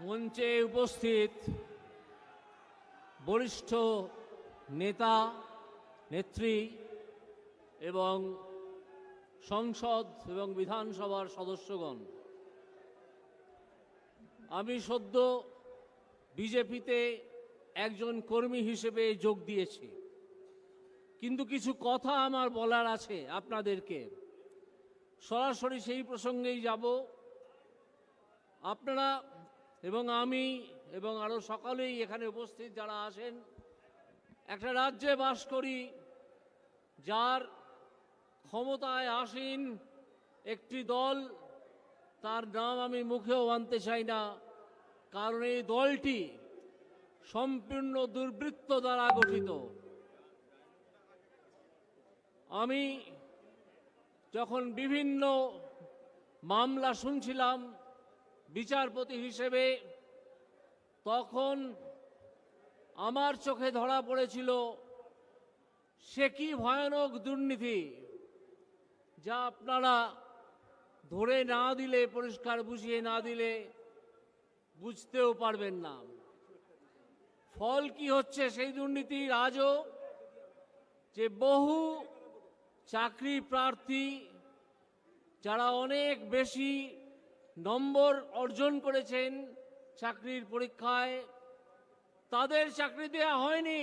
মঞ্চে উপস্থিত বরিষ্ঠ নেতা, নেত্রী এবং সংসদ এবং বিধানসভার সদস্যগণ। আমি সদ্য বিজেপিতে একজন কর্মী হিসেবে যোগ দিয়েছি। কিন্তু কিছু কথা আমার বলার আছে আপনাদেরকে। সরাসরি সেই প্রসঙ্গেই যাব। আপনারা এবং আমি এবং আরও সকলেই এখানে উপস্থিত যারা আছেন, একটা রাজ্যে বাস করি যার ক্ষমতায় আসীন একটি দল, তার নাম আমি মুখেও আনতে চাই না, কারণ এই দলটি সম্পূর্ণ দুর্বৃত্ত দ্বারা গঠিত। আমি যখন বিভিন্ন মামলা শুনছিলাম বিচারপতি হিসেবে তখন আমার চোখে ধরা পড়েছিল, সে কি ভয়ানক দুর্নীতি যা আপনারা ধরে না দিলে, পরিষ্কার বুঝিয়ে না দিলে বুঝতেও পারবেন না। ফল কি হচ্ছে সেই দুর্নীতির আজও? যে বহু চাকরি প্রার্থী, যারা অনেক বেশি নম্বর অর্জন করেছেন চাকরির পরীক্ষায়। তাদের চাকরি দেয়া হয়নি।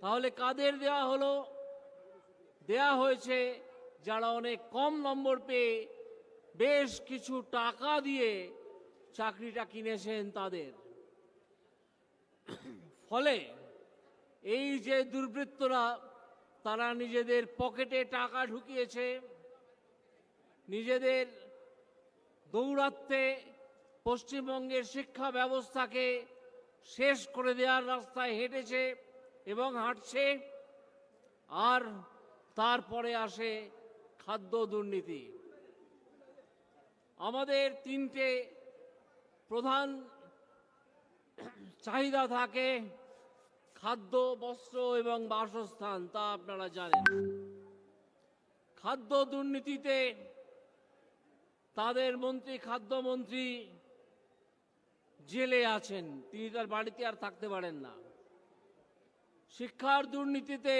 তাহলে কাদের দেয়া হলো? দেয়া হয়েছে যারা অনেক কম নম্বর পেয়ে বেশ কিছু টাকা দিয়ে চাকরিটা কিনেছেন তাদের। ফলে এই যে দুর্বৃত্তরা, তারা নিজেদের পকেটে টাকা ঢুকিয়েছে, নিজেদের দৌরাত্মে পশ্চিমবঙ্গের শিক্ষা ব্যবস্থাকে শেষ করে দেওয়ার রাস্তায় হেঁটেছে এবং হাঁটছে, আর তারপরে আসে খাদ্য দুর্নীতি। আমাদের তিনটে প্রধান চাহিদা থাকে, খাদ্য, বস্ত্র এবং বাসস্থান, তা আপনারা জানেন। খাদ্য দুর্নীতিতে তাদের মন্ত্রী, খাদ্যমন্ত্রী জেলে আছেন। তিনি তার বাড়িতে আর থাকতে পারেন না। শিক্ষার দুর্নীতিতে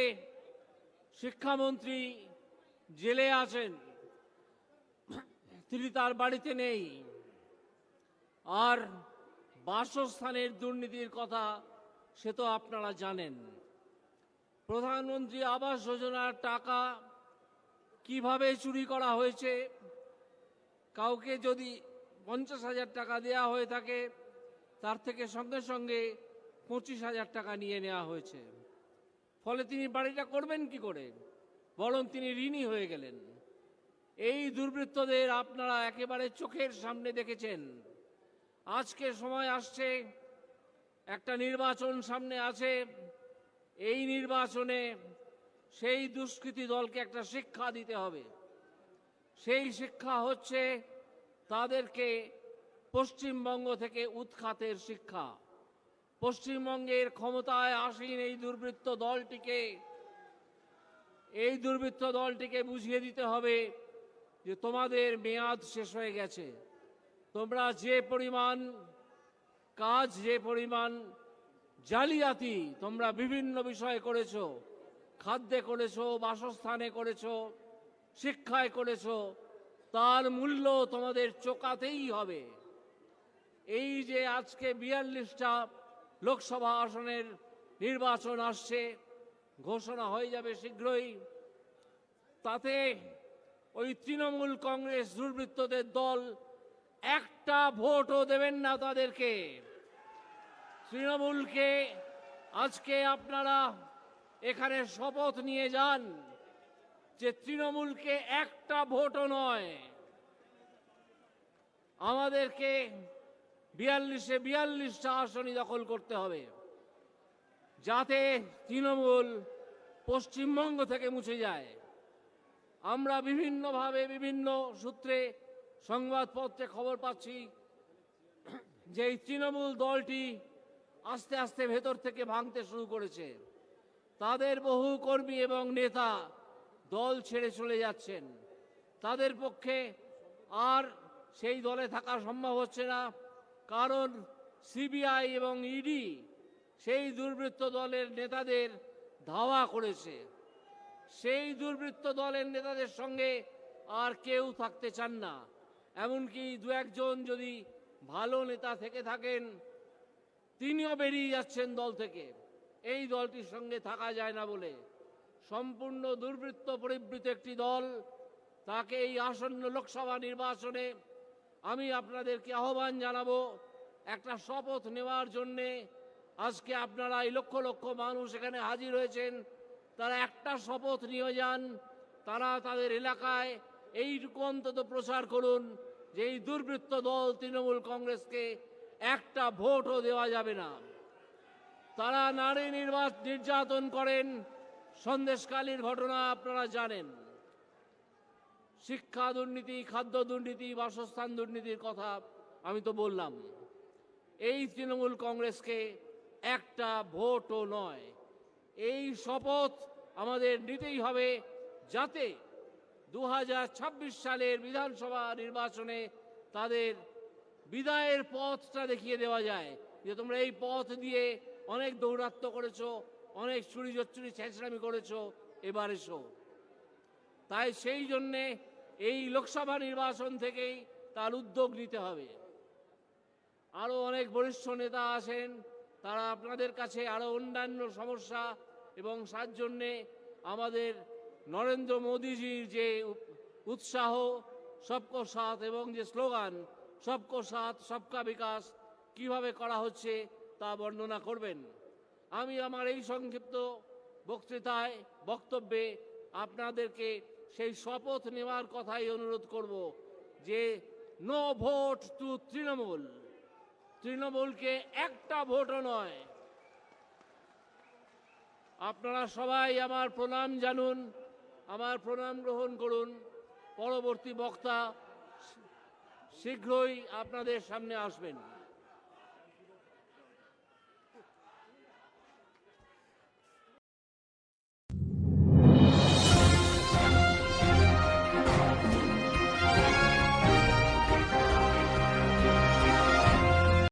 শিক্ষামন্ত্রী জেলে আছেন। তিনি তার বাড়িতে নেই। আর বাসস্থানের দুর্নীতির কথা সে তো আপনারা জানেন। প্রধানমন্ত্রী আবাস যোজনার টাকা কীভাবে চুরি করা হয়েছে? কাউকে যদি পঞ্চাশ হাজার টাকা দেয়া হয়ে থাকে, তার থেকে সঙ্গে সঙ্গে পঁচিশ হাজার টাকা নিয়ে নেওয়া হয়েছে। ফলে তিনি বাড়িটা করবেন কি করে? বরং তিনি ঋণী হয়ে গেলেন। এই দুর্বৃত্তদের আপনারা একেবারে চোখের সামনে দেখেছেন। আজকে সময় আসছে, একটা নির্বাচন সামনে আছে। এই নির্বাচনে সেই দুষ্কৃতী দলকে একটা শিক্ষা দিতে হবে। সেই শিক্ষা হচ্ছে তাদেরকে পশ্চিমবঙ্গ থেকে উৎখাতের শিক্ষা। পশ্চিমবঙ্গের ক্ষমতায় আসীন এই দুর্বৃত্ত দলটিকে, এই দুর্বৃত্ত দলটিকে বুঝিয়ে দিতে হবে যে তোমাদের মেয়াদ শেষ হয়ে গেছে। তোমরা যে পরিমাণ কাজ, যে পরিমাণ জালিয়াতি তোমরা বিভিন্ন বিষয়ে করেছ। খাদ্যে করেছ, বাসস্থানে করেছ শিক্ষায় করেছ, তার মূল্য তোমাদের চোকাতেই হবে। এই যে আজকে বিয়াল্লিশটা লোকসভা আসনের নির্বাচন আসছে, ঘোষণা হয়ে যাবে শীঘ্রই। তাতে ওই তৃণমূল কংগ্রেস দুর্বৃত্তদের দল একটা ভোটও দেবেন না তাদেরকে। তৃণমূলকে আজকে আপনারা এখানে শপথ নিয়ে যান। যে তৃণমূলকে একটা ভোটও নয়। আমাদেরকে বিয়াল্লিশে বিয়াল্লিশটা আসনই দখল করতে হবে। যাতে তৃণমূল পশ্চিমবঙ্গ থেকে মুছে যায়। আমরা বিভিন্নভাবে বিভিন্ন সূত্রে সংবাদপত্রে খবর পাচ্ছি যে এই তৃণমূল দলটি আস্তে আস্তে ভেতর থেকে ভাঙতে শুরু করেছে। তাদের বহু কর্মী এবং নেতা দল ছেড়ে চলে যাচ্ছেন। তাদের পক্ষে আর সেই দলে থাকা সম্ভব হচ্ছে না, কারণ সিবিআই এবং ইডি সেই দুর্বৃত্ত দলের নেতাদের ধাওয়া করেছে। সেই দুর্বৃত্ত দলের নেতাদের সঙ্গে আর কেউ থাকতে চান না। এমনকি দু একজন যদি ভালো নেতা থেকে থাকেন, তিনিও বেরিয়ে যাচ্ছেন দল থেকে। এই দলটির সঙ্গে থাকা যায় না বলে সম্পূর্ণ দুর্বৃত্ত পরিবৃত একটি দল, তাকে এই আসন্ন লোকসভা নির্বাচনে আমি আপনাদেরকে আহ্বান জানাব, একটা শপথ নেওয়ার জন্যে আজকে আপনারা এই লক্ষ লক্ষ মানুষ এখানে হাজির হয়েছেন, তারা একটা শপথ নিয়ে যান, তারা তাদের এলাকায় এইটুকু অন্তত প্রচার করুন যে এই দুর্বৃত্ত দল তৃণমূল কংগ্রেসকে একটা ভোটও দেওয়া যাবে না। তারা নারী নির্বাচ নির্যাতন করেন সন্দেশকালীর ঘটনা আপনারা জানেন। শিক্ষা দুর্নীতি, খাদ্য দুর্নীতি, বাসস্থান দুর্নীতির কথা আমি তো বললাম। এই তৃণমূল কংগ্রেসকে একটা ভোটও নয়। এই শপথ আমাদের নিতেই হবে যাতে দু হাজার ছাব্বিশ সালের বিধানসভা নির্বাচনে তাদের বিদায়ের পথটা দেখিয়ে দেওয়া যায়। যে তোমরা এই পথ দিয়ে অনেক দৌরাত্ম করেছ অনেক চুরি জচ্চুরি ছেঁচড়ামি করেছ, এবার এসো। তাই সেই জন্যে এই লোকসভা নির্বাচন থেকেই তার উদ্যোগ নিতে হবে। আরও অনেক বরিষ্ঠ নেতা আছেন, তারা আপনাদের কাছে আরও অন্যান্য সমস্যা এবং তার জন্যে আমাদের নরেন্দ্র মোদীজির যে উৎসাহ, সবকো সাথ এবং যে স্লোগান, সবকো সাথ, সবকা বিকাশ কীভাবে করা হচ্ছে তা বর্ণনা করবেন। আমি আমার এই সংক্ষিপ্ত বক্তৃতায়, বক্তব্যে আপনাদেরকে সেই শপথ নেওয়ার কথাই অনুরোধ করব যে নো ভোট টু তৃণমূল। তৃণমূলকে একটা ভোটও নয়। আপনারা সবাই আমার প্রণাম জানুন, আমার প্রণাম গ্রহণ করুন। পরবর্তী বক্তা শীঘ্রই আপনাদের সামনে আসবেন।